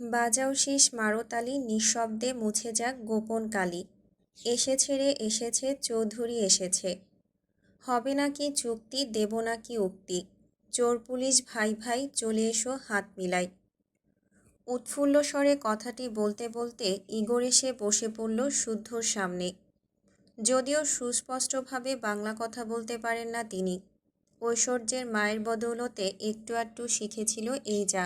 বাজাও শীষ মারতালি নিঃশব্দে মুছে যাক গোপন কালি। এসেছে রে, এসেছে, চৌধুরী এসেছে। হবে নাকি চুক্তি, দেব নাকি উক্তি? চোর পুলিশ ভাই ভাই, চলে এসো হাত মিলাই। উৎফুল্ল স্বরে কথাটি বলতে বলতে ইগর এসে বসে পড়ল শুদ্ধর সামনে। যদিও সুস্পষ্টভাবে বাংলা কথা বলতে পারেন না তিনি। ঐশ্বর্যের মায়ের বদৌলতে একটু আধটু শিখেছিল এই যা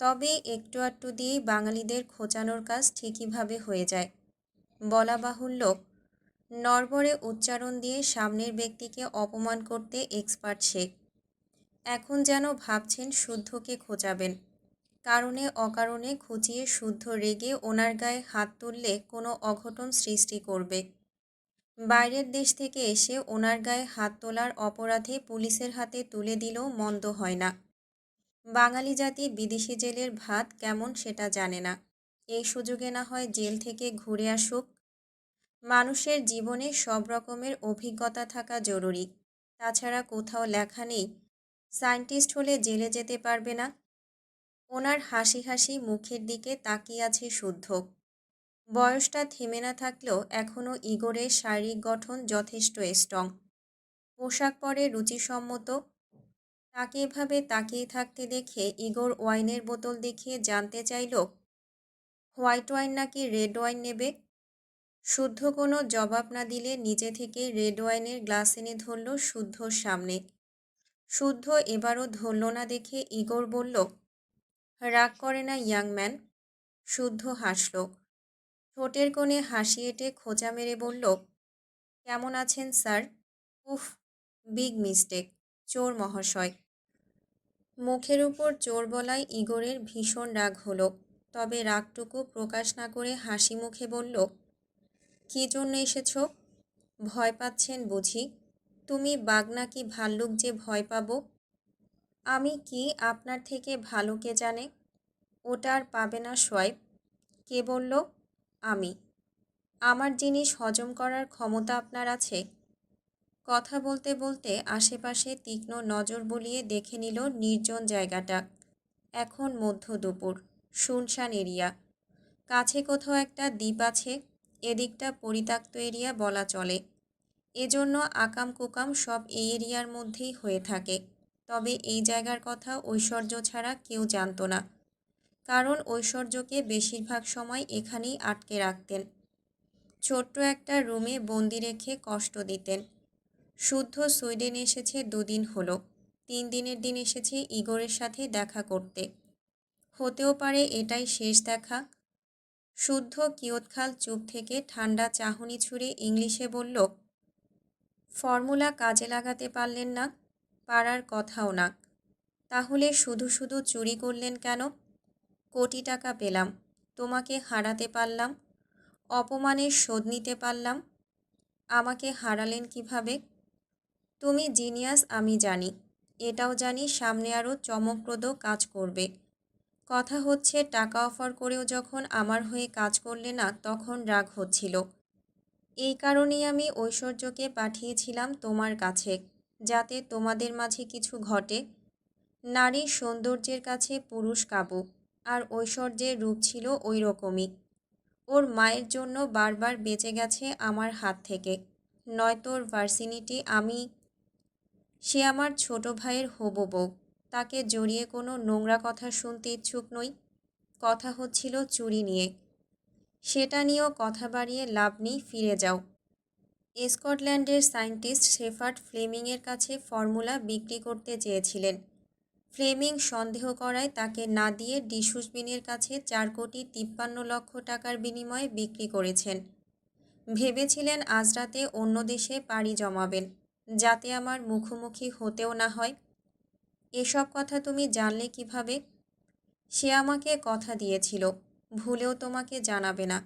তবে একটু আধটু দিয়েই বাঙালিদের খোঁচানোর কাজ ঠিকইভাবে হয়ে যায়। বলা বাহুল্য নরবরে উচ্চারণ দিয়ে সামনের ব্যক্তিকে অপমান করতে এক্সপার্ট সে। এখন যেন ভাবছেন শুদ্ধকে খোঁচাবেন। কারণে অকারণে খুঁচিয়ে শুদ্ধ রেগে ওনার গায়ে হাত তুললে কোনো অঘটন সৃষ্টি করবে। বাইরের দেশ থেকে এসে ওনার গায়ে হাত তোলার অপরাধে পুলিশের হাতে তুলে দিলেও মন্দ হয় না। বাঙালি জাতি বিদেশি জেলের ভাত কেমন সেটা জানে না। এই সুযোগে না হয় জেল থেকে ঘুরে আসুক। মানুষের জীবনে সব রকমের অভিজ্ঞতা থাকা জরুরি। তাছাড়া কোথাও লেখা নেই, সায়েন্টিস্ট হলে জেলে যেতে পারবে না। ওনার হাসি হাসি মুখের দিকে তাকিয়ে আছে শুদ্ধ। বয়সটা থেমে না থাকলেও এখনও ইগোরের শারীরিক গঠন যথেষ্ট স্ট্রং পোশাক পরে রুচিসম্মত তাকে এভাবে তাকিয়ে থাকতে দেখে ইগোর ওয়াইনের বোতল দেখিয়ে জানতে চাইল, হোয়াইট ওয়াইন নাকি রেড ওয়াইন নেবে? শুদ্ধ কোনো জবাব না দিলে নিজে থেকে রেড ওয়াইনের গ্লাস এনে ধরল শুদ্ধর সামনে। শুদ্ধ এবারও ধরল না দেখে ইগোর বলল, রাগ করে না, ইয়াং ম্যান। শুদ্ধ হাসল, ঠোঁটের কোণে হাসি এঁটে খোঁচা মেরে বলল, কেমন আছেন স্যার? উফ, বিগ মিস্টেক, চোর মহাশয়। মুখের উপর চোর বলায় ইগোরের ভীষণ রাগ হলো। তবে রাগটুকু প্রকাশ না করে হাসি মুখে বলল, কী জন্য এসেছ? ভয় পাচ্ছেন বুঝি? তুমি বাঘ নাকি ভাল্লুক যে ভয় পাবো? আমি কি আপনার থেকে ভালো কে জানে? ওটা আর পাবে না সোয়াইপ। কে বলল? আমি। আমার জিনিস হজম করার ক্ষমতা আপনার আছে? কথা বলতে বলতে আশেপাশে তীক্ষ্ণ নজর বলিয়ে দেখে নিল নির্জন জায়গাটা। এখন মধ্য দুপুর, শুনশান এরিয়া। কাছে কোথাও একটা দ্বীপ আছে, এদিকটা পরিত্যক্ত এরিয়া বলা চলে। এজন্য আকাম কুকাম সব এই এরিয়ার মধ্যেই হয়ে থাকে। তবে এই জায়গার কথা ঐশ্বর্য ছাড়া কেউ জানত না। কারণ ঐশ্বর্যকে বেশিরভাগ সময় এখানেই আটকে রাখতেন। ছোট্ট একটা রুমে বন্দি রেখে কষ্ট দিতেন। শুদ্ধ সুইডেন এসেছে দুদিন হলো। তিন দিনের দিন এসেছে ইগোরের সাথে দেখা করতে। হতেও পারে এটাই শেষ দেখা। শুদ্ধ কিয়ৎখাল চুপ থেকে ঠান্ডা চাহনি ছুঁড়ে ইংলিশে বলল, ফর্মুলা কাজে লাগাতে পারলেন না, পারার কথাও না। তাহলে শুধু শুধু চুরি করলেন কেন? কোটি টাকা পেলাম, তোমাকে হারাতে পারলাম, অপমানের শোধ নিতে পারলাম। আমাকে হারালেন কীভাবে? তুমি জিনিয়াস, আমি জানি। এটাও জানি, সামনে আরও চমকপ্রদ কাজ করবে। কথা হচ্ছে, টাকা অফার করেও যখন আমার হয়ে কাজ করলে না, তখন রাগ হচ্ছিল। এই কারণেই আমি ঐশ্বর্যকে পাঠিয়েছিলাম তোমার কাছে, যাতে তোমাদের মাঝে কিছু ঘটে। নারীর সৌন্দর্যের কাছে পুরুষ কাবু, আর ঐশ্বর্যের রূপ ছিল ওই রকমই ওর মায়ের জন্য বারবার বেঁচে গেছে আমার হাত থেকে। নয়তো ওর ভার্সিনিটি আমি সে আমার ছোট ভাইয়ের হব বউ। তাকে জড়িয়ে কোনো নোংরা কথা শুনতে ইচ্ছুক নই। কথা হচ্ছিল চুরি নিয়ে। সেটা নিয়েও কথা বাড়িয়ে লাভ নেই, ফিরে যাও। স্কটল্যান্ডের সায়েন্টিস্ট শেফার্ড ফ্লেমিংয়ের কাছে ফর্মুলা বিক্রি করতে চেয়েছিলেন। ফ্লেমিং সন্দেহ করায় তাকে না দিয়ে ডিসুসবিনের কাছে চার কোটি তিপ্পান্ন লক্ষ টাকার বিনিময়ে বিক্রি করেছেন। ভেবেছিলেন আজ রাতে অন্য দেশে পাড়ি জমাবেন। যাতে আমার মুখোমুখি হতেও না হয়। এসব কথা তুমি জানলে কীভাবে? সে আমাকে কথা দিয়েছিল, ভুলেও তোমাকে জানাবে না।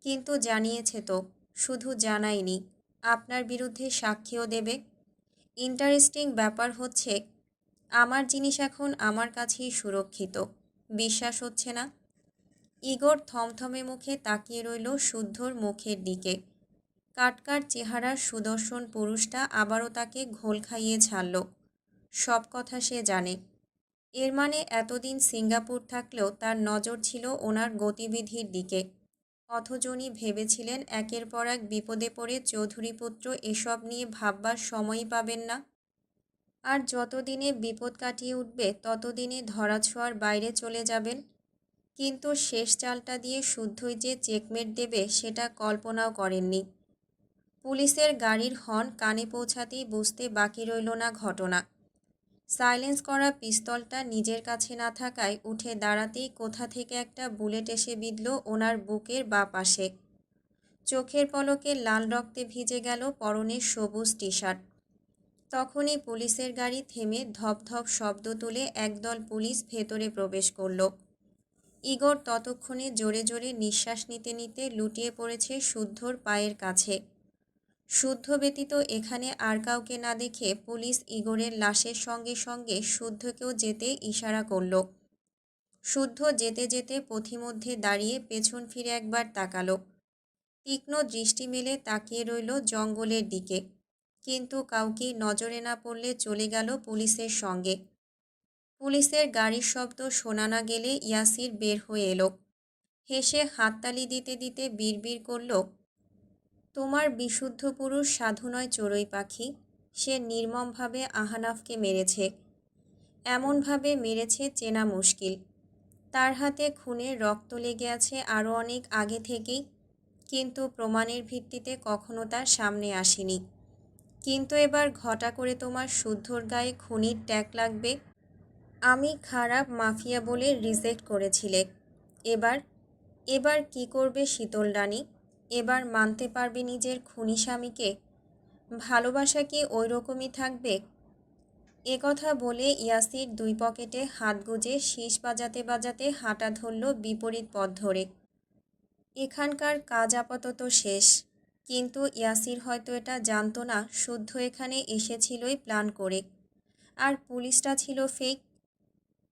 কিন্তু জানিয়েছে তো, শুধু জানায়নি, আপনার বিরুদ্ধে সাক্ষীও দেবে। ইন্টারেস্টিং ব্যাপার হচ্ছে, আমার জিনিস এখন আমার কাছেই সুরক্ষিত, বিশ্বাস হচ্ছে না। ইগোর থমথমে মুখে তাকিয়ে রইল শুদ্ধর মুখের দিকে। কাটকার চেহারার সুদর্শন পুরুষটা আবারও তাকে ঘোল খাইয়ে ছাড়ল। সব কথা সে জানে। এর মানে এতদিন সিঙ্গাপুর থাকলেও তার নজর ছিল ওনার গতিবিধির দিকে। অথজনই ভেবেছিলেন একের পর এক বিপদে পড়ে চৌধুরী পুত্র এসব নিয়ে ভাববার সময়ই পাবেন না। আর যতদিনে বিপদ কাটিয়ে উঠবে, ততদিনে ধরাছোঁয়ার বাইরে চলে যাবেন। কিন্তু শেষ চালটা দিয়ে শুদ্ধই যে চেকমেট দেবে, সেটা কল্পনাও করেননি। পুলিশের গাড়ির হর্ন কানে পৌঁছাতেই বুঝতে বাকি রইল না ঘটনা। সাইলেন্স করা পিস্তলটা নিজের কাছে না থাকায় উঠে দাঁড়াতেই কোথা থেকে একটা বুলেট এসে বিঁধল ওনার বুকের বা পাশে। চোখের পলকে লাল রক্তে ভিজে গেল পরনের সবুজ টি শার্ট তখনই পুলিশের গাড়ি থেমে ধপ ধপ শব্দ তুলে একদল পুলিশ ভেতরে প্রবেশ করল। ইগর ততক্ষণে জোরে জোরে নিঃশ্বাস নিতে নিতে লুটিয়ে পড়েছে শুদ্ধর পায়ের কাছে। শুদ্ধ ব্যতীত এখানে আর কাউকে না দেখে পুলিশ ইগোরের লাশের সঙ্গে সঙ্গে শুদ্ধকেও যেতে ইশারা করল। শুদ্ধ যেতে যেতে পথিমধ্যে দাঁড়িয়ে পেছন ফিরে একবার তাকালো। তীক্ষ্ণ দৃষ্টি মেলে তাকিয়ে রইল জঙ্গলের দিকে। কিন্তু কাউকে নজরে না পড়লে চলে গেল পুলিশের সঙ্গে। পুলিশের গাড়ির শব্দ শোনা না গেলে ইয়াসির বের হয়ে এলো। হেসে হাততালি দিতে দিতে বিড়বিড় করল তোমার বিশুদ্ধ পুরুষ সাধু নয় চড়ুই পাখি। সে নির্মমভাবে আহানাফকে মেরেছে। এমনভাবে মেরেছে চেনা মুশকিল। তার হাতে খুনে রক্ত লেগে আছে আরও অনেক আগে থেকেই, কিন্তু প্রমাণের ভিত্তিতে কখনো তার সামনে আসেনি। কিন্তু এবার ঘটা করে তোমার শুদ্ধর গায়ে খুনির ট্যাগ লাগবে। আমি খারাপ মাফিয়া বলে রিজেক্ট করেছিলে। এবার এবার কি করবে শীতল রানী? এবার মানতে পারবে নিজের খুনি স্বামীকে। ভালোবাসা কি ওই রকমই থাকবে? এ কথা বলে ইয়াসির দুই পকেটে হাত গুজে শীষ বাজাতে বাজাতে হাঁটা ধরল বিপরীত পথ ধরে। এখানকার কাজ আপাতত শেষ, কিন্তু ইয়াসির হয়তো এটা জানতো না, শুদ্ধ এখানে এসেছিলই প্ল্যান করে। আর পুলিশটা ছিল ফেক।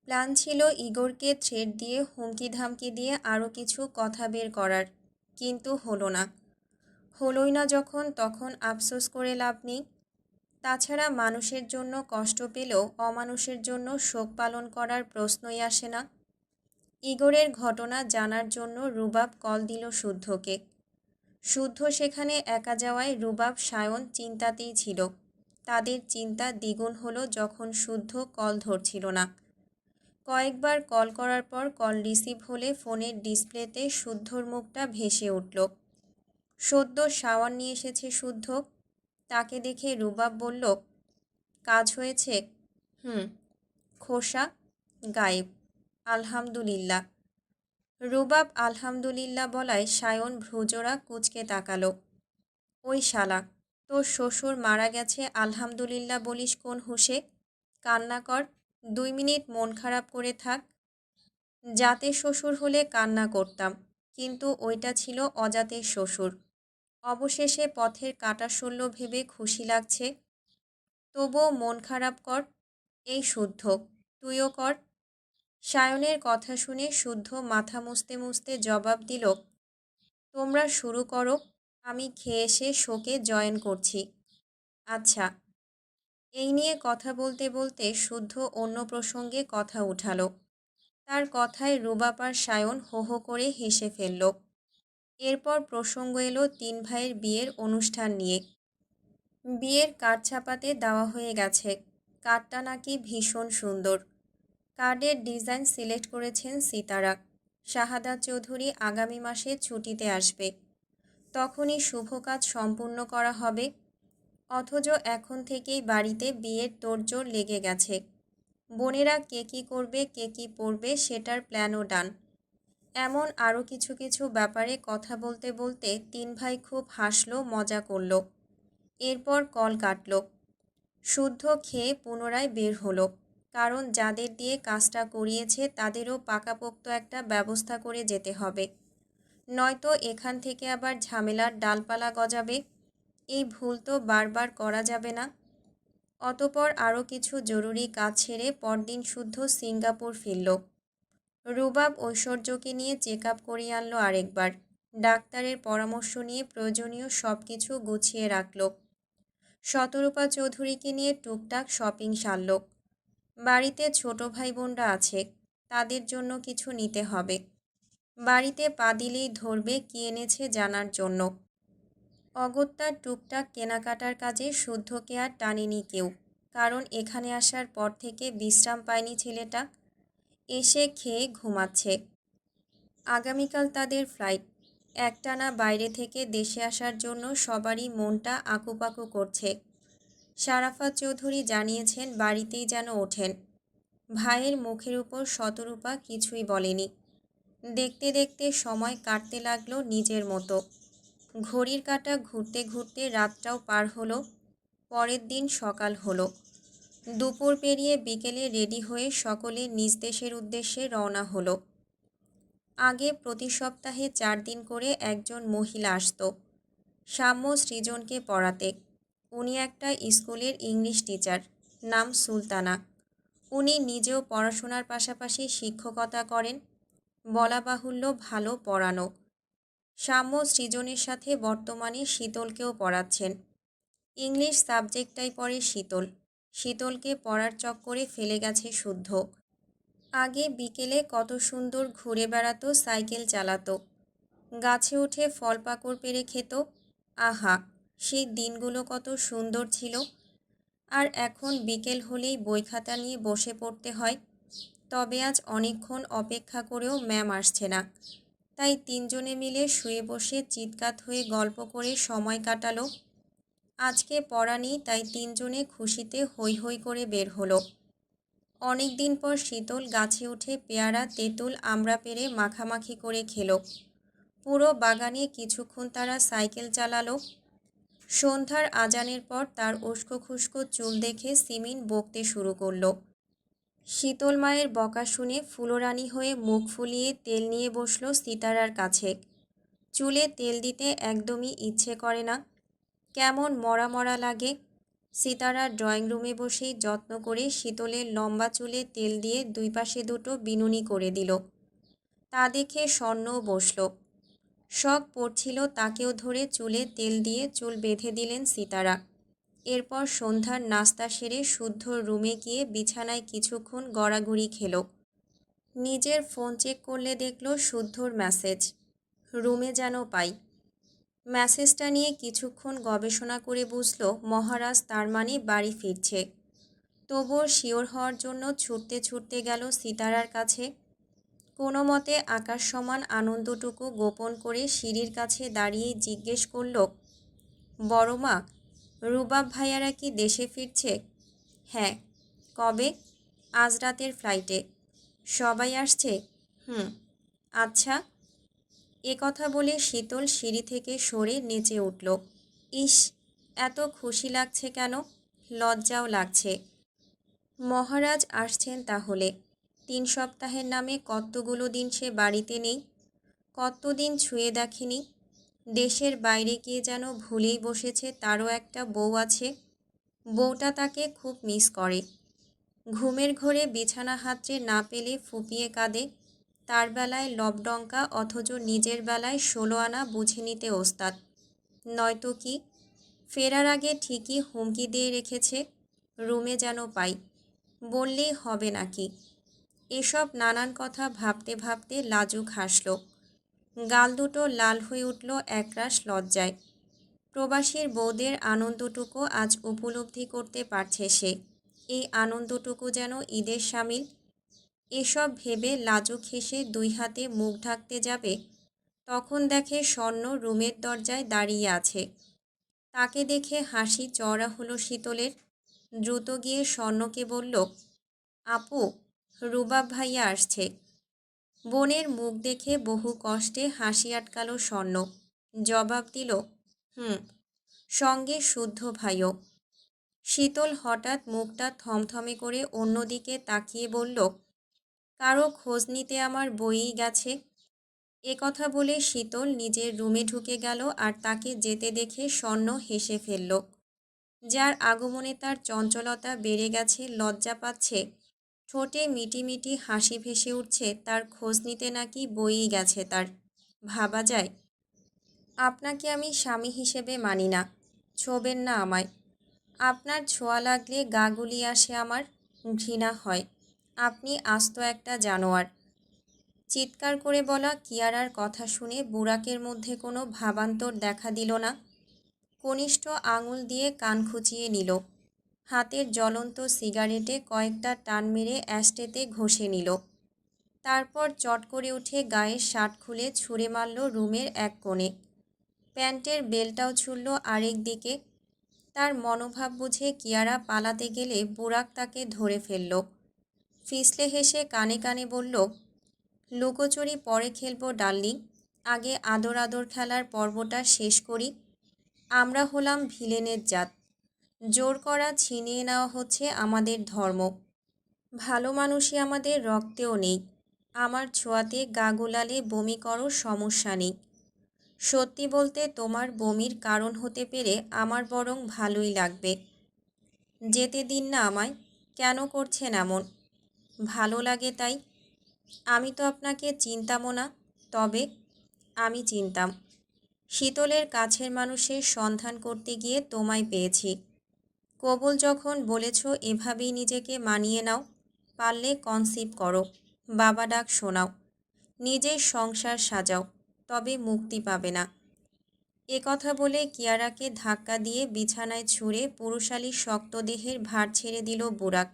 প্ল্যান ছিল ইগোরকে থ্রেড দিয়ে হুমকি ধামকি দিয়ে আরও কিছু কথা বের করার। কিন্তু হলো না। হলোই না যখন, তখন আফসোস করে লাভ নেই। তাছাড়া মানুষের জন্য কষ্ট পেলেও অমানুষের জন্য শোক পালন করার প্রশ্নই আসে না। ইগোরের ঘটনা জানার জন্য রুবাব কল দিল শুদ্ধকে। শুদ্ধ সেখানে একা যাওয়ায় রুবাব, সায়ন চিন্তাতেই ছিল। তাদের চিন্তা দ্বিগুণ হলো যখন শুদ্ধ কল ধরছিল না। কয়েকবার কল করার পর কল রিসিভ হলে ফোনের ডিসপ্লেতে শুদ্ধর মুখটা ভেসে উঠল। সদ্য শাওয়ার নিয়ে এসেছে শুদ্ধ। তাকে দেখে রুবাব বলল, কাজ হয়েছে? হুম, খোসা, গায়েব, আলহামদুলিল্লাহ। রুবাব আলহামদুলিল্লাহ বলায় সায়ন ভ্রুজোড়া কুচকে তাকালো। ওই শালা, তোর শ্বশুর মারা গেছে, আলহামদুলিল্লাহ বলিস কোন হুসে কান্না কর দুই মিনিট মন খারাপ করে থাক। জাতের শ্বশুর হলে কান্না করতাম, কিন্তু ওইটা ছিল অজাতের শ্বশুর। অবশেষে পথের কাটা শল্য ভেবে খুশি লাগছে। তবুও মন খারাপ কর, এই শুদ্ধ, তুইও কর। সায়নের কথা শুনে শুদ্ধ মাথা মুছতে মুছতে জবাব দিল, তোমরা শুরু করো, আমি খেয়ে এসে শোকে জয়েন করছি। আচ্ছা এই নিয়ে কথা বলতে বলতে শুদ্ধ অন্য প্রসঙ্গে কথা উঠালো। তার কথায় রুবাপার সায়ন হো হো করে হেসে ফেলল। এরপর প্রসঙ্গ এলো তিন ভাইয়ের বিয়ের অনুষ্ঠান নিয়ে। বিয়ের কার্ড ছাপাতে দেওয়া হয়ে গেছে। কার্ডটা নাকি ভীষণ সুন্দর। কার্ডের ডিজাইন সিলেক্ট করেছেন সিতারা। শাহাদা চৌধুরী আগামী মাসে ছুটিতে আসবে। তখনই শুভ কাজ সম্পূর্ণ করা হবে। অথচ এখন থেকেই বাড়িতে বিয়ের তোড়জোড় লেগে গেছে। বোনেরা কে কী করবে, কে কী পড়বে সেটার প্ল্যানও ডান। এমন আরও কিছু কিছু ব্যাপারে কথা বলতে বলতে তিন ভাই খুব হাসলো, মজা করল। এরপর কল কাটল। শুদ্ধ খেয়ে পুনরায় বের হলো। কারণ যাদের দিয়ে কাজটা করিয়েছে তাদেরও পাকাপোক্ত একটা ব্যবস্থা করে যেতে হবে। নয়তো এখান থেকে আবার ঝামেলার ডালপালা গজাবে। এই ভুল তো বারবার করা যাবে না। অতপর আরও কিছু জরুরি কাজ ছেড়ে পরদিন শুদ্ধ সিঙ্গাপুর ফিরল। রুবাব ঐশ্বর্যকে নিয়ে চেক আপ করিয়ে আনলো আরেকবার। ডাক্তারের পরামর্শ নিয়ে প্রয়োজনীয় সব কিছু গুছিয়ে রাখল। শতরূপা চৌধুরীকে নিয়ে টুকটাক শপিং সারল। বাড়িতে ছোট ভাই বোনরা আছে, তাদের জন্য কিছু নিতে হবে। বাড়িতে পা দিলেই ধরবে কি এনেছে জানার জন্য। অগত্যার টুকটাক কেনাকাটার কাজে শুদ্ধকে আর টানেনি কেউ, কারণ এখানে আসার পর থেকে বিশ্রাম পায়নি ছেলেটা। এসে খেয়ে ঘুমাচ্ছে। আগামীকাল তাদের ফ্লাইট একটানা বাইরে থেকে দেশে আসার জন্য সবারই মনটা আকুপাকু করছে। সারাফাত চৌধুরী জানিয়েছেন, বাড়িতেই যেন ওঠেন। ভাইয়ের মুখের উপর শতরূপা কিছুই বলেনি। দেখতে দেখতে সময় কাটতে লাগল নিজের মতো। ঘড়ির কাঁটা ঘুরতে ঘুরতে রাতটাও পার হলো, পরের দিন সকাল হলো। দুপুর পেরিয়ে বিকেলে রেডি হয়ে সকলে নিজ দেশের উদ্দেশ্যে রওনা হলো। আগে প্রতি সপ্তাহে চার দিন করে একজন মহিলা আসতো। সাম্য সৃজনকে পড়াতে। উনি একটা স্কুলের ইংলিশ টিচার, নাম সুলতানা। উনি নিজেও পড়াশোনার পাশাপাশি শিক্ষকতা করেন। বলা বাহুল্য ভালো পড়ানো। সাম্য সৃজনের সাথে বর্তমানে শীতলকেও পড়াচ্ছেন ইংলিশ সাবজেক্টটাই পড়ে শীতল। শীতলকে পড়ার চক্করে ফেলে গেছে শুদ্ধ। আগে বিকেলে কত সুন্দর ঘুরে বেড়াতো, সাইকেল চালাতো। গাছে উঠে ফল পাকড় পেরে খেত। আহা, সেই দিনগুলো কত সুন্দর ছিল। আর এখন বিকেল হলেই বই খাতা নিয়ে বসে পড়তে হয়। তবে আজ অনেকক্ষণ অপেক্ষা করেও ম্যাম আসছে না। তাই তিনজনে মিলে শুয়ে বসে চিৎকাত হয়ে গল্প করে সময় কাটালো। আজকে পড়া নেই, তাই তিনজনে খুশিতে হৈ হৈ করে বের হলো। অনেক দিন পর শীতল গাছে উঠে পেয়ারা, তেঁতুল, আমড়া পেরে মাখামাখি করে খেলো। পুরো বাগানে কিছুক্ষণ তারা সাইকেল চালালো। সন্ধ্যার আজানের পর তার উস্কো খুস্কো চুল দেখে সিমিন বকতে শুরু করল। শীতল মায়ের বকা শুনে ফুলরানি হয়ে মুখ ফুলিয়ে তেল নিয়ে বসল সিতারার কাছে। চুলে তেল দিতে একদমই ইচ্ছে করে না। কেমন মরা মরা লাগে। সিতারা ড্রয়িং রুমে বসেই যত্ন করে শীতলের লম্বা চুলে তেল দিয়ে দুই পাশে দুটো বিনুনি করে দিল। তা দেখে স্বর্ণও বসল। শখ পড়ছিল তাকেও ধরে চুলে তেল দিয়ে চুল বেঁধে দিলেন সিতারা। এরপর সন্ধ্যার নাস্তা সেরে শুদ্ধ রুমে গিয়ে বিছানায় কিছুক্ষণ গড়াগড়ি খেল। নিজের ফোন চেক করলে দেখল শুদ্ধর মেসেজ। রুমে যেন পাই। মেসেজটা নিয়ে কিছুক্ষণ গবেষণা করে বুঝল মহারাজ তার মানে বাড়ি ফিরছে। তবুও শিওর হওয়ার জন্য ছুটতে ছুটতে গেল সিতারার কাছে। কোনো মতে আকাশ সমান আনন্দটুকু গোপন করে সিঁড়ির কাছে দাঁড়িয়ে জিজ্ঞেস করল বড় মা রুবাব ভাইয়ারা কি দেশে ফিরছে? হ্যাঁ। কবে? আজ রাতের ফ্লাইটে। সবাই আসছে? হুম। আচ্ছা। এ কথা বলে শীতল সিঁড়ি থেকে সরে নেচে উঠল। ইস, এত খুশি লাগছে কেন? লজ্জাও লাগছে। মহারাজ আসছেন তাহলে। তিন সপ্তাহের নামে কতগুলো দিন সে বাড়িতে নেই? কতদিন ছুঁয়ে দেখেনি? দেশের বাইরে গিয়ে যেন ভুলেই বসেছে, তারও একটা বউ আছে। বউটা তাকে খুব মিস করে। ঘুমের ঘরে বিছানা হাতড়ে না পেলে ফুপিয়ে কাঁদে। তার বেলায় লবডঙ্কা অথচ নিজের বেলায় ষোলো আনা বুঝে নিতে ওস্তাদ। নয়তো কি? ফেরার আগে ঠিকই হুমকি দিয়ে রেখেছে, রুমে যেন পাই। বললেই হবে নাকি? এসব নানান কথা ভাবতে ভাবতে লাজুক হাসল। গাল দুটো লাল হয়ে উঠল একরাশ লজ্জায়। প্রবাসীর বৌদের আনন্দটুকু আজ উপলব্ধি করতে পারছে সে। এই আনন্দটুকু যেন ঈদের সামিল। এসব ভেবে লাজুক হেসে দুই হাতে মুখ ঢাকতে যাবে, তখন দেখে স্বর্ণ রুমের দরজায় দাঁড়িয়ে আছে। তাকে দেখে হাসি চড়া হলো শীতলের। দ্রুত গিয়ে স্বর্ণকে বলল, আপু, রুবাব ভাইয়া আসছে। বোনের মুখ দেখে বহু কষ্টে হাসি আটকালো স্বর্ণ। জবাব দিল, হুম, সঙ্গে শুদ্ধ ভাইও। শীতল হঠাৎ মুখটা থমথমে করে অন্যদিকে তাকিয়ে বলল, কারও খোঁজ নিতে আমার বইই গেছে। এ কথা বলে শীতল নিজের রুমে ঢুকে গেল আর তাকে যেতে দেখে স্বর্ণ হেসে ফেলল। যার আগমনে তার চঞ্চলতা বেড়ে গেছে, লজ্জা পাচ্ছে। ঠোঁটে মিটি মিটি হাসি ভেসে উঠছে, তার খোঁজ নিতে নাকি বইই গেছে তার। ভাবা যায়, আপনাকে আমি স্বামী হিসেবে মানি না, ছোবেন না আমায়। আপনার ছোঁয়া লাগলে গা আসে আমার, ঘৃণা হয়। আপনি আস্ত একটা জানোয়ার। চিৎকার করে বলা কিয়ারার কথা শুনে বুরাকের মধ্যে কোনো ভাবান্তর দেখা দিল না। কনিষ্ঠ আঙুল দিয়ে কান খুঁচিয়ে নিল। হাতের জ্বলন্ত সিগারেটে কয়েকটা টান মেরে অ্যাস্টেতে ঘষে নিল। তারপর চট করে উঠে গায়ের শার্ট খুলে ছুঁড়ে মারল রুমের এক কোণে। প্যান্টের বেলটাও ছুড়ল আরেক দিকে। তার মনোভাব বুঝে কিয়ারা পালাতে গেলে বুরাক তাকে ধরে ফেলল। ফিসলে হেসে কানে কানে বলল, লুকোচুরি পরে খেলব ডার্লিং, আগে আদর আদর খেলার পর্বটা শেষ করি। আমরা হলাম ভিলেনের জাত। জোর করা ছিনিয়ে নেওয়া হচ্ছে আমাদের ধর্ম। ভালো মানুষই আমাদের রক্তেও নেই। আমার ছোঁয়াতে গা গোলালে বমি করো, সমস্যা নেই। সত্যি বলতে তোমার বমির কারণ হতে পেরে আমার বরং ভালোই লাগবে। যেতে দিন না আমায়, কেন করছেন এমন? ভালো লাগে তাই। আমি তো আপনাকে চিনতামও না, তবে আমি চিনতাম। শীতলের কাছের মানুষের সন্ধান করতে গিয়ে তোমায় পেয়েছি। কবুল যখন বলেছ, এভাবেই নিজেকে মানিয়ে নাও। পারলে কনসিভ করো। বাবা ডাক শোনাও। নিজের সংসার সাজাও, তবে মুক্তি পাবে না। এ কথা বলে কিয়ারাকে ধাক্কা দিয়ে বিছানায় ছুঁড়ে পুরুষালী শক্ত দেহের ভার ছেড়ে দিল বুরাক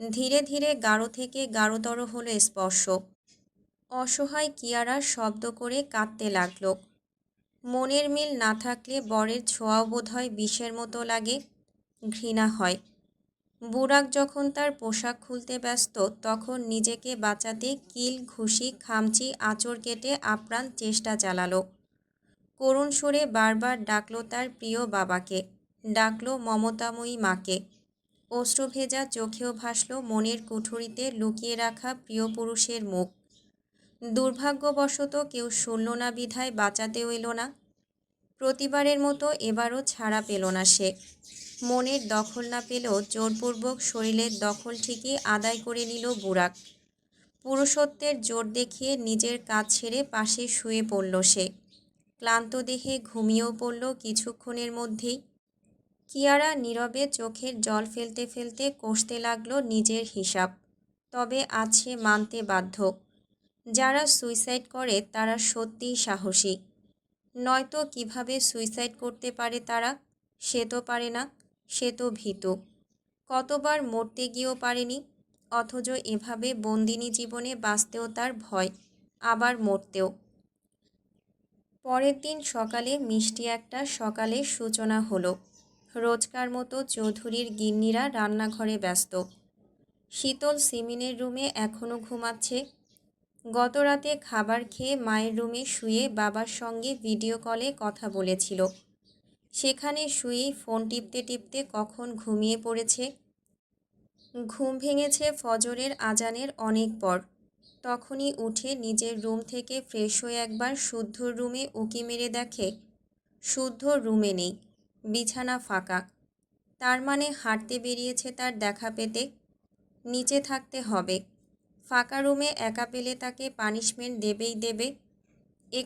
ধীরে ধীরে গাঢ় থেকে গাঢ়তর হলো স্পর্শ। অসহায় কিয়ারা শব্দ করে কাঁদতে লাগল। মনের মিল না থাকলে বরের ছোঁয়াও বোধ হয় বিষের মতো লাগে। ঘৃণা হয়। বুরাক যখন তার পোশাক খুলতে ব্যস্ত, তখন নিজেকে বাঁচাতে কিল, ঘুষি, খামচি, আঁচড় কেটে আপ্রাণ চেষ্টা চালালো। করুণ সুরে বারবার ডাকলো তার প্রিয় বাবাকে। ডাকলো মমতাময়ী মাকে। অশ্রুভেজা চোখেও ভাসল মনের কুঠুরিতে লুকিয়ে রাখা প্রিয় পুরুষের মুখ। দুর্ভাগ্যবশত কেউ শুনল না বিধায় বাঁচাতেও এলো না। প্রতিবারের মতো এবারও ছাড়া পেল না সে। মনের দখল না পেলেও জোরপূর্বক শরীরের দখল ঠিকই আদায় করে নিল বুরাক। পুরুষত্বের জোর দেখিয়ে নিজের কাজ ছেড়ে পাশে শুয়ে পড়ল সে। ক্লান্ত দেহে ঘুমিয়েও পড়ল কিছুক্ষণের মধ্যেই। কিয়ারা নীরবে চোখের জল ফেলতে ফেলতে কষতে লাগল নিজের হিসাব। তবে আছে মানতে বাধ্য। যারা সুইসাইড করে তারা সত্যিই সাহসী। নয়তো কীভাবে সুইসাইড করতে পারে তারা, সে তো পারে না। সে তো ভীত। কতবার মরতে গিয়েও পারেনি, অথচ এভাবে বন্দিনী জীবনে বাঁচতেও তার ভয়, আবার মরতেও। পরের দিন সকালে মিষ্টি একটা সকালে সূচনা হলো। রোজকার মতো চৌধুরীর গিন্নিরা রান্নাঘরে ব্যস্ত। শীতল সিমিনের রুমে এখনও ঘুমাচ্ছে। গত রাতে খাবার খেয়ে মায়ের রুমে শুয়ে বাবার সঙ্গে ভিডিও কলে কথা বলেছিল। সেখানে শুয়েই ফোন টিপতে টিপতে কখন ঘুমিয়ে পড়েছে? ঘুম ভেঙেছে ফজরের আজানের অনেক পর। তখনই উঠে নিজের রুম থেকে ফ্রেশ হয়ে একবার শুদ্ধর রুমে উকি মেরে দেখে, শুদ্ধ রুমে নেই, বিছানা ফাঁকা। তার মানে হাঁটতে বেরিয়েছে তার দেখা পেতে। নিচে থাকতে হবে। ফাঁকা রুমে একা পেলে তাকে পানিশমেন্ট দেবেই দেবে।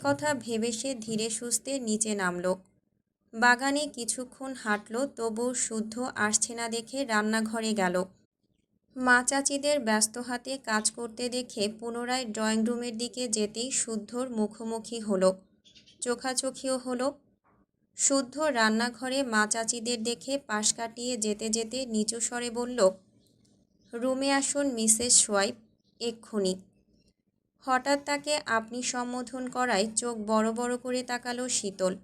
কথা ভেবে সে ধীরে সুস্থে নিচে নামলো। বাগানে কিছুক্ষণ হাঁটলো, তবু শুদ্ধ আসছে না দেখে রান্নাঘরে গেল। মা চাচিদের ব্যস্ত হাতে কাজ করতে দেখে পুনরায় ড্রয়িং রুমের দিকে যেতেই শুদ্ধর মুখোমুখি হলো। চোখাচোখিও হলো। শুদ্ধ রান্নাঘরে মা চাচিদের দেখে পাশ কাটিয়ে যেতে যেতে নিচু স্বরে বলল, রুমে আসুন মিসেস সোয়াইপ, এক্ষুনি। হঠাৎ তাকে আপনি সম্বোধন করায় চোখ বড় বড় করে তাকালো শীতল।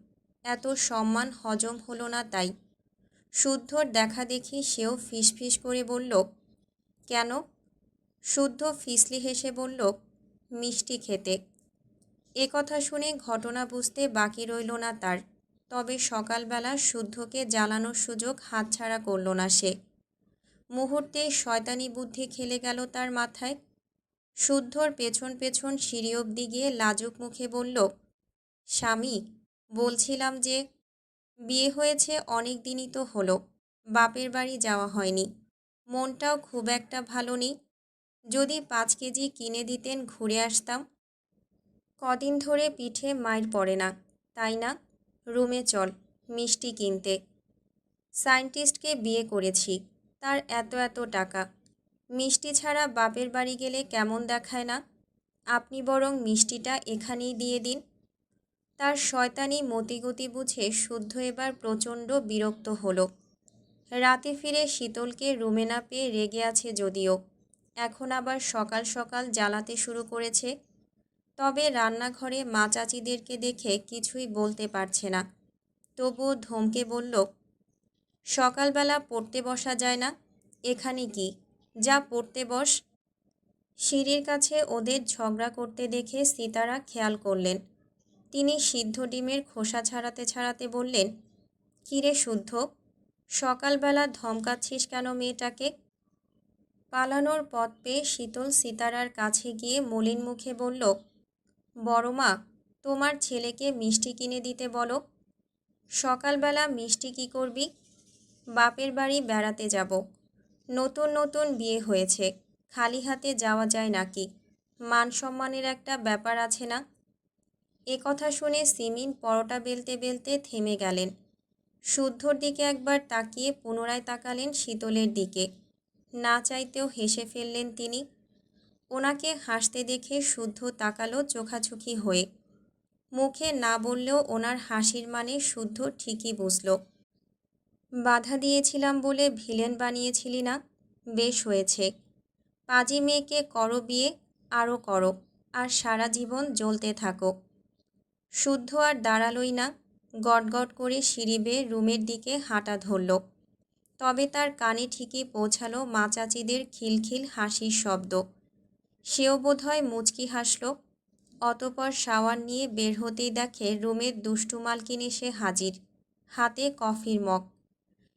এত সম্মান হজম হলো না তাই। শুদ্ধর দেখা দেখি সেও ফিসফিস করে বলল, কেন? শুদ্ধ ফিসলি হেসে বলল, মিষ্টি খেতে। এ কথা শুনে ঘটনা বুঝতে বাকি রইল না তার। তবে সকালবেলা শুদ্ধকে জ্বালানোর সুযোগ হাতছাড়া করল না সে। মুহূর্তে শয়তানি বুদ্ধি খেলে গেল তার মাথায়। শুদ্ধর পেছন পেছন সিঁড়ি অব্দি গিয়ে লাজুক মুখে বলল, স্বামী বলছিলাম যে, বিয়ে হয়েছে, অনেক দিনই তো হলো। বাপের বাড়ি যাওয়া হয়নি। মনটাও খুব একটা ভালো নেই। যদি পাঁচ কেজি কিনে দিতেন, ঘুরে আসতাম। কদিন ধরে পিঠে মায়ের পড়ে না। তাই না? রুমে চল, মিষ্টি কিনতে। সায়েন্টিস্টকে বিয়ে করেছি। তার এত এত টাকা। মিষ্টি ছাড়া বাপের বাড়ি গেলে কেমন দেখায় না? আপনি বরং মিষ্টিটা এখানেই দিয়ে দিন। তার শয়তানি মতিগতি বুঝে শুদ্ধ এবার প্রচণ্ড বিরক্ত হলো। রাতে ফিরে শীতলকে রুমে না পেয়ে রেগে আছে যদিও। এখন আবার সকাল সকাল জ্বালাতে শুরু করেছে। তবে রান্নাঘরে মা চাচিদেরকে দেখে কিছুই বলতে পারছে না। তবুও ধমকে বলল, সকালবেলা পড়তে বসা যায় না। এখানে কি? যা পড়তে বস। সিঁড়ির কাছে ওদের ঝগড়া করতে দেখে সীতারা খেয়াল করলেন। তিনি সিদ্ধ ডিমের খোসা ছাড়াতে ছাড়াতে বললেন, কিরে শুদ্ধ, সকালবেলা ধমকাচ্ছিস কেন মেয়েটাকে? পালানোর পথ পেয়ে শীতল সিতারার কাছে গিয়ে মলিন মুখে বলল, বড় মা, তোমার ছেলেকে মিষ্টি কিনে দিতে বলো। সকালবেলা মিষ্টি কি করবি? বাপের বাড়ি বেড়াতে যাব। নতুন নতুন বিয়ে হয়েছে, খালি হাতে যাওয়া যায় নাকি? মান সম্মানের একটা ব্যাপার আছে না? এ কথা শুনে সিমিন পরোটা বেলতে বেলতে থেমে গেলেন। শুদ্ধর দিকে একবার তাকিয়ে পুনরায় তাকালেন শীতলের দিকে। না চাইতেও হেসে ফেললেন তিনি। ওনাকে হাসতে দেখে শুদ্ধ তাকালো চোখাচোখি হয়ে। মুখে না বললেও ওনার হাসির মানে শুদ্ধ ঠিকই বুঝল। বাধা দিয়েছিলাম বলে ভিলেন বানিয়েছিলি না? বেশ হয়েছে। পাজি মেয়েকে করো বিয়ে আরও করো, আর সারা জীবন জ্বলতে থাকো। শুদ্ধ আর দাঁড়ালোই না। গটগট করে সিঁড়ি বেয়ে রুমের দিকে হাঁটা ধরল। তবে তার কানে ঠিকই পৌঁছালো মাচাচিদের খিলখিল হাসির শব্দ। সেও বোধহয় মুচকি হাসল। অতপর শাওয়ার নিয়ে বের হতেই দেখে রুমের দুষ্টু মালকিন এসে হাজির। হাতে কফির মগ।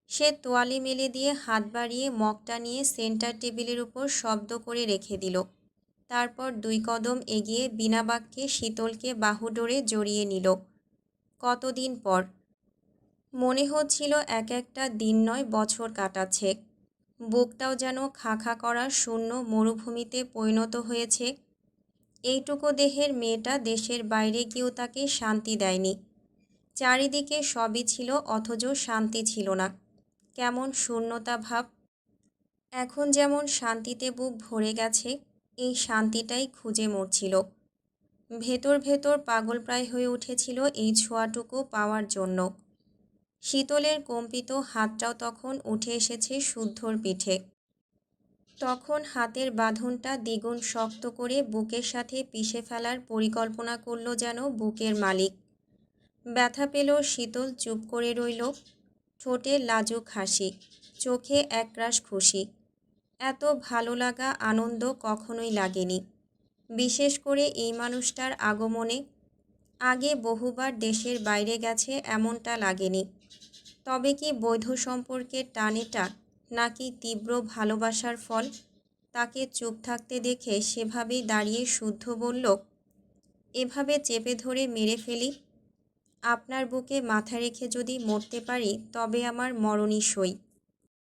সে তোয়ালি মেলে দিয়ে হাত বাড়িয়ে মগটা নিয়ে সেন্টার টেবিলের উপর শব্দ করে রেখে দিল। তারপর দুই কদম এগিয়ে বিনা বাক্যে শীতলকে বাহুডোরে জড়িয়ে নিল। কতদিন পর? মনে হচ্ছিল এক একটা দিন নয়, বছর কাটাচ্ছে। বুকটাও যেন খা খা করা শূন্য মরুভূমিতে পরিণত হয়েছে। এইটুকু দেহের মেয়েটা দেশের বাইরে গিয়েও তাকে শান্তি দেয়নি। চারিদিকে সবই ছিল, অথচ শান্তি ছিল না। কেমন শূন্যতা ভাব। এখন যেমন শান্তিতে বুক ভরে গেছে এই শান্তিটাই খুঁজে মরছিল। ভেতর ভেতর পাগল প্রায় হয়ে উঠেছিল এই ছোঁয়াটুকু পাওয়ার জন্য। শীতলের কম্পিত হাতটাও তখন উঠে এসেছে শুদ্ধর পিঠে। তখন হাতের বাঁধনটা দ্বিগুণ শক্ত করে বুকের সাথে পিষে ফেলার পরিকল্পনা করল যেন বুকের মালিক। ব্যথা পেল শীতল, চুপ করে রইল। ঠোঁটে লাজুক হাসি, চোখে একরাশ খুশি। এত ভালো লাগা আনন্দ কখনোই লাগেনি। বিশেষ করে এই মানুষটার আগমনে। আগে বহুবার দেশের বাইরে গেছে এমনটা লাগেনি। তবে কি বৈধ সম্পর্কের টানেটা নাকি তীব্র ভালোবাসার ফল? তাকে চুপ থাকতে দেখে সেভাবেই দাঁড়িয়ে শুদ্ধ বলল, এভাবে চেপে ধরে মেরে ফেলি? আপনার বুকে মাথা রেখে যদি মরতে পারি, তবে আমার মরণই সই।